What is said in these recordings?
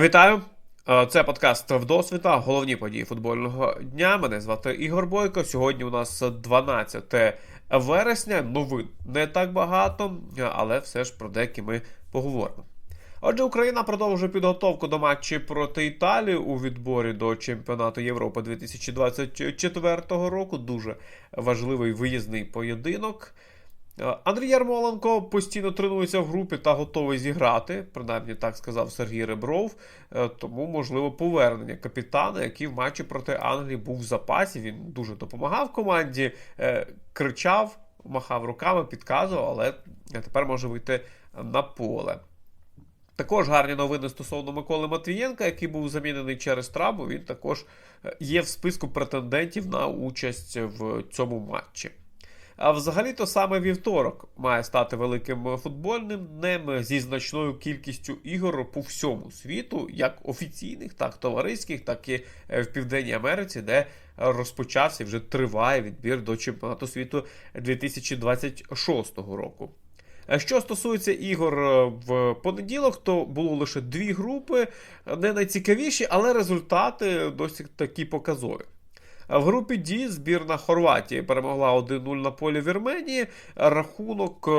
Вітаю! Е, Це подкаст Вдосвіта, головні події футбольного дня. Мене звати Ігор Бойко. Сьогодні у нас 12 вересня. Новин не так багато, але все ж про деякі ми поговоримо. Отже, Україна продовжує підготовку до матчі проти Італії у відборі до чемпіонату Європи 2024 року. Дуже важливий виїзний поєдинок. Е, Андрій Ярмоленко постійно тренується в групі та готовий зіграти, принаймні так сказав Сергій Ребров. Е, Тому, можливо, повернення капітана, який в матчі проти Англії був в запасі. Він дуже допомагав команді, е, кричав, махав руками, підказував, але тепер може вийти на поле. Також гарні новини стосовно Миколи Матвієнка, який був замінений через травму. Він також є в списку претендентів на участь в цьому матчі. А взагалі-то саме вівторок має стати великим футбольним днем зі значною кількістю ігор по всьому світу, як офіційних, так товариських, так і е, в Південній Америці, де розпочався вже триває відбір до чемпіонату світу 2026 року. Е, Що стосується ігор е, в понеділок, то було лише дві групи, не найцікавіші, але результати досить такі показові. В групі D збірна Хорватії перемогла 1-0 на полі Вірменії. Рахунок е,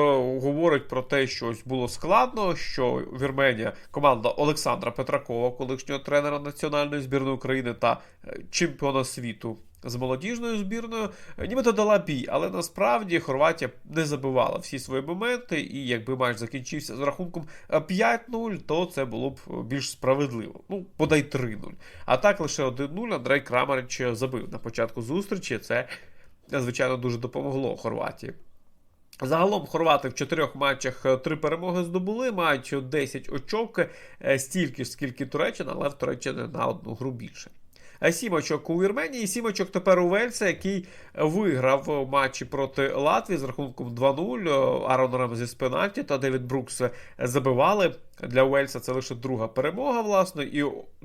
говорить про те, що ось було складно, що Вірменія, команда Олександра Петракова, колишнього тренера національної збірної України та е, чемпіона світу з молодіжною збірною, е, нібито дала бій, але насправді Хорватія не забивала всі свої моменти, і якби матч закінчився з рахунком е, 5-0, то це було б більш справедливо. Ну, подай 3-0. А так лише 1-0 Андрей Крамарич забив на початку зустрічі. Це, звичайно, дуже допомогло Хорватії. Загалом хорвати в чотирьох матчах е, три перемоги здобули, мають 10 очок, е, стільки ж, скільки Туреччина, але в Туреччини на одну гру більше. Е, Сім очок у Вірменії, сім очок тепер у Вельса, який виграв матчі проти Латвії з рахунком 2-0. Арон Рамзі з пенальті та Девід Брукс забивали. Для Уельса це лише друга перемога, власне, і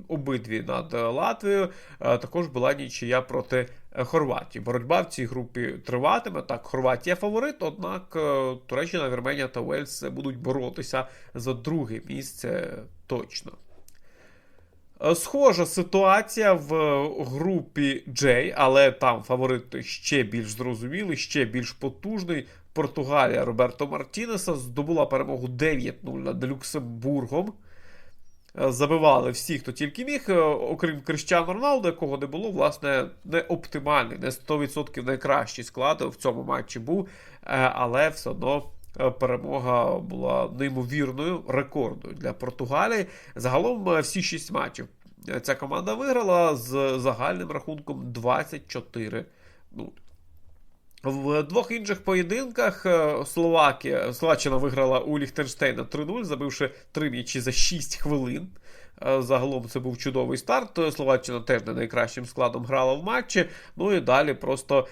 обидві над Латвією. Е, Також була нічия проти Хорватії. Боротьба в цій групі триватиме. Так, Хорватія фаворит, однак е, Туреччина, Вірменія та Уельс будуть боротися за друге місце точно. Е, Схожа ситуація в групі J, але там фаворит ще більш зрозумілий, ще більш потужний. Португалія Роберто Мартінеса здобула перемогу 9-0 над Люксембургом. Е, Забивали всі, хто тільки міг, е, окрім Криштіану Роналду, якого не було, власне, не оптимальний, не 100% найкращий склад в цьому матчі був, е, але все одно е, перемога була неймовірною, рекордною для Португалії. Загалом е, всі шість матчів е, ця команда виграла з загальним рахунком 24 0 В двох інших поєдинках е, Словакія, Словаччина виграла у Ліхтенштейна 3-0, забивши три м'ячі за 6 хвилин. Е, Загалом це був чудовий старт. Словаччина теж не найкращим складом грала в матчі. Ну і далі просто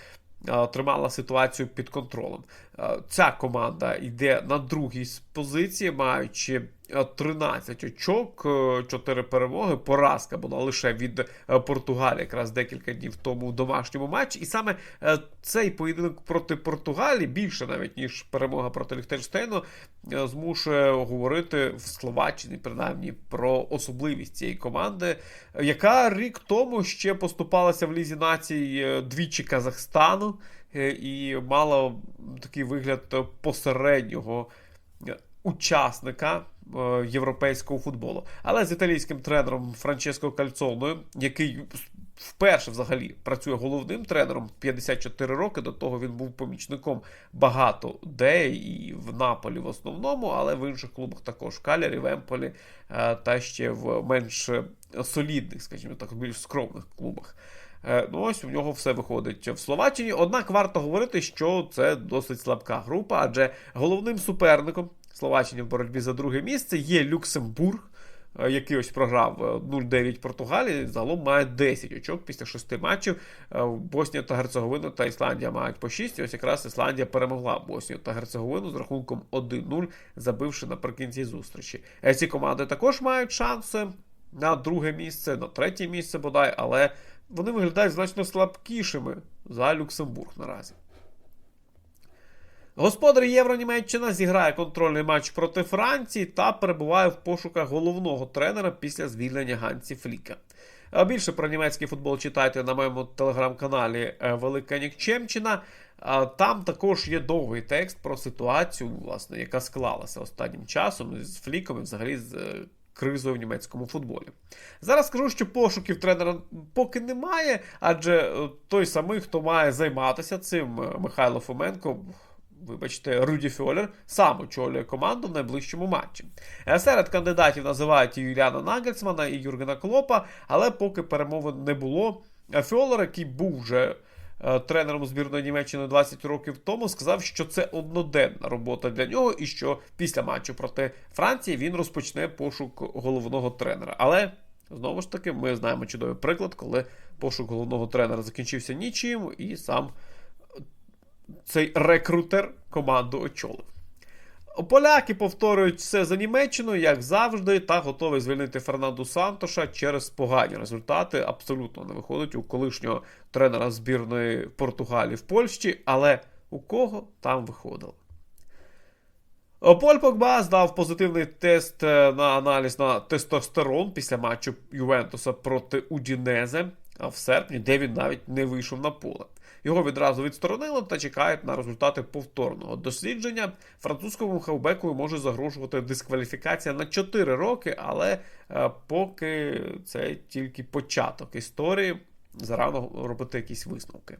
е, тримала ситуацію під контролем. Е, Ця команда йде на другій позиції, маючи е, 13 очок, 4 перемоги. Поразка була лише від е, Португалії, якраз декілька днів тому в домашньому матчі. І саме е, цей поєдинок проти Португалії, більше навіть ніж перемога проти Ліхтенштейну, е, змушує говорити в Словаччині, принаймні, про особливість цієї команди, е, яка рік тому ще поступалася в лізі націй е, двічі Казахстану е, і мала такий вигляд е, посереднього е, учасника е, європейського футболу. Але з італійським тренером Франческо Кальцоною, який вперше взагалі працює головним тренером 54 роки. До того він був помічником багато де і в Наполі в основному, але в інших клубах також в Калярі, в Емполі е, та ще в менш солідних, скажімо так, більш скромних клубах. Е, Ну, ось у нього все виходить в Словаччині. Однак варто говорити, що це досить слабка група, адже головним суперником Словаччини в боротьбі за друге місце є Люксембург, е, який ось програв е, 0-9 Португалії. Загалом має 10 очок після 6 матчів. Е, Боснія та Герцеговина та Ісландія мають по 6. І ось якраз Ісландія перемогла Боснію та Герцеговину з рахунком 1-0, забивши наприкінці зустрічі. Е, Ці команди також мають шанси на друге місце, на третє місце бодай, але вони виглядають значно слабкішими за Люксембург наразі. Господар Євро Німеччина зіграє контрольний матч проти Франції та перебуває в пошуках головного тренера після звільнення Ганці Фліка. Більше про німецький футбол читайте на моєму телеграм-каналі е, Велика Нікчемчина. Там також є довгий текст про ситуацію, власне, яка склалася останнім часом з Фліком і взагалі з е, кризою в німецькому футболі. Зараз скажу, що пошуків тренера поки немає, адже е, той самий, хто має займатися цим, е, Михайло Фоменко. Вибачте, Руді Фьолер сам очолює команду в найближчому матчі. Е, Серед кандидатів називають Юліана Нагельсмана, і Юргена Клопа, але поки перемовин не було. Фьолер, який був вже тренером збірної Німеччини 20 років тому, сказав, що це одноденна робота для нього, і що після матчу проти Франції він розпочне пошук головного тренера. Але знову ж таки, ми знаємо чудовий приклад, коли пошук головного тренера закінчився нічим, і сам цей рекрутер команду очолив. Поляки повторюють все за Німеччиною, як завжди, та готові звільнити Фернанду Сантоша через погані результати. Абсолютно не виходить у колишнього тренера збірної Португалії в Польщі, але у кого там виходило. Поль Погба здав позитивний тест е, на аналіз на тестостерон після матчу Ювентуса проти Удінезе в серпні, де він навіть не вийшов на поле. Його відразу відсторонили та чекають на результати повторного дослідження. Французькому хавбеку може загрожувати дискваліфікація на 4 роки, але е, поки це тільки початок історії, зарано робити якісь висновки.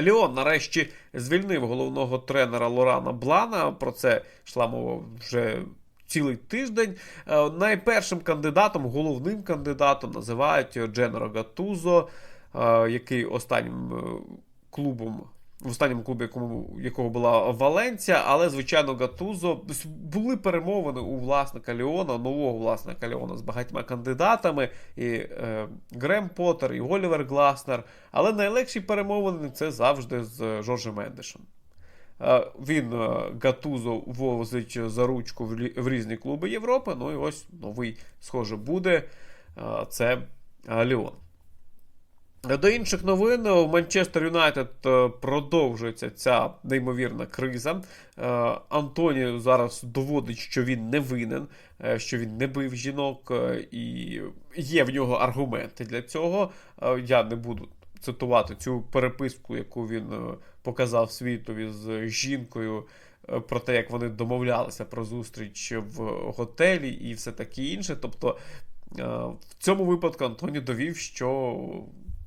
Ліон нарешті звільнив головного тренера Лорана Блана. Про це йшла мова вже цілий тиждень. Е, Найпершим кандидатом, головним кандидатом називають Дженеро Гатузо, який останнім е, клубом. В останньому клубі, якому, якого була Валенція, але, звичайно, Гатузо були перемовини у власника Ліона, нового власника Ліона з багатьма кандидатами, і е, Грем Поттер, і Олівер Гласнер. Але найлегші перемовини це завжди з Жоржем Мендешем. Е, він е, Гатузо возить за ручку в, в різні клуби Європи. Ну і ось новий, схоже, буде. Е, це Ліон. До інших новин у Манчестер Юнайтед продовжується ця неймовірна криза. Антоні зараз доводить, що він не винен, що він не бив жінок, і є в нього аргументи для цього. Я не буду цитувати цю переписку, яку він показав світові з жінкою. Про те, як вони домовлялися про зустріч в готелі і все таке інше. Тобто в цьому випадку Антоні довів, що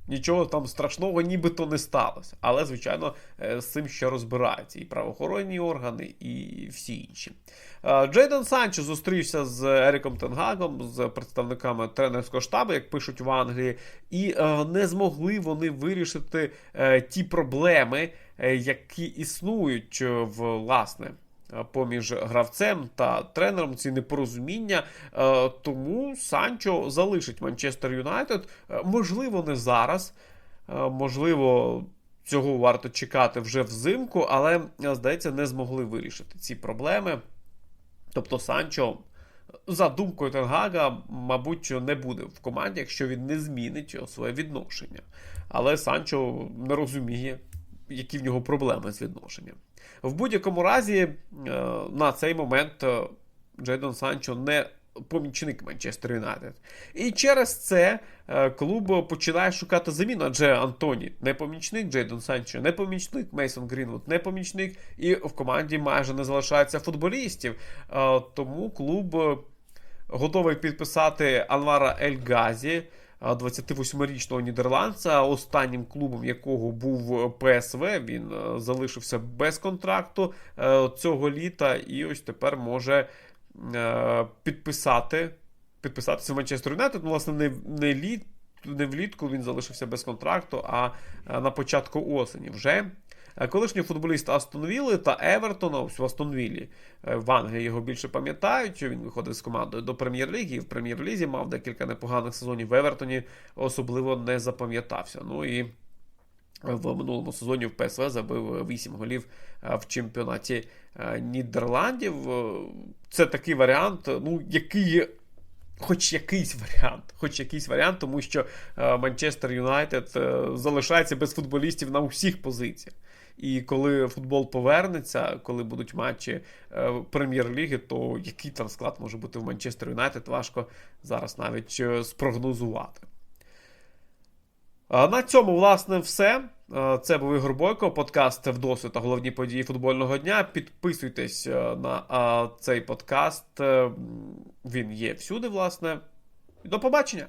Нічого там страшного нібито не сталося. Але, звичайно, з цим ще розбираються і правоохоронні органи, і всі інші. Джейден Санчо зустрівся з Еріком Тенгагом, з представниками тренерського штабу, як пишуть в Англії, і не змогли вони вирішити ті проблеми, які існують власне. Поміж гравцем та тренером ці непорозуміння. Тому Санчо залишить Манчестер Юнайтед. Можливо, не зараз. Можливо, цього варто чекати вже взимку, але, здається, не змогли вирішити ці проблеми. Тобто, Санчо, за думкою Тенгага, мабуть, не буде в команді, якщо він не змінить своє відношення. Але Санчо не розуміє, які в нього проблеми з відношенням. В будь-якому разі, е, на цей момент е, Джейдон Санчо не помічник Манчестер Юнайтед. І через це е, клуб починає шукати заміну, адже Антоні не помічник, Джейдон Санчо не помічник, Мейсон Грінвуд не помічник, і в команді майже не залишається футболістів. Тому клуб готовий підписати Анвара Ель Газі. 28-річного нідерландця, останнім клубом якого був ПСВ. Він е, залишився без контракту е, цього літа, і ось тепер може е, підписати підписатися в Манчестер Юнайтед. Ну, власне, не, не літ. Не влітку він залишився без контракту, а на початку осені вже Е, колишній футболіст Астон Вілли та Евертона, в Астон Віллі е, в Англії його більше пам'ятають, він виходив з командою до прем'єр-ліги. і В прем'єр-лізі мав декілька непоганих сезонів в Евертоні, особливо не запам'ятався. Ну і в минулому сезоні в ПСВ забив 8 голів е, в чемпіонаті Нідерландів. Це такий варіант, ну, який Хоч якийсь варіант, хоч якийсь варіант, тому що Манчестер Юнайтед залишається без футболістів на усіх позиціях. І коли футбол повернеться, коли будуть матчі е, прем'єр-ліги, то який там склад може бути в Манчестер Юнайтед, важко зараз навіть е, спрогнозувати. На цьому, власне, все. Е, Це був Ігор Бойко, подкаст «Вдосвід» та головні події футбольного дня. Підписуйтесь на цей подкаст. Він є всюди, власне. До побачення!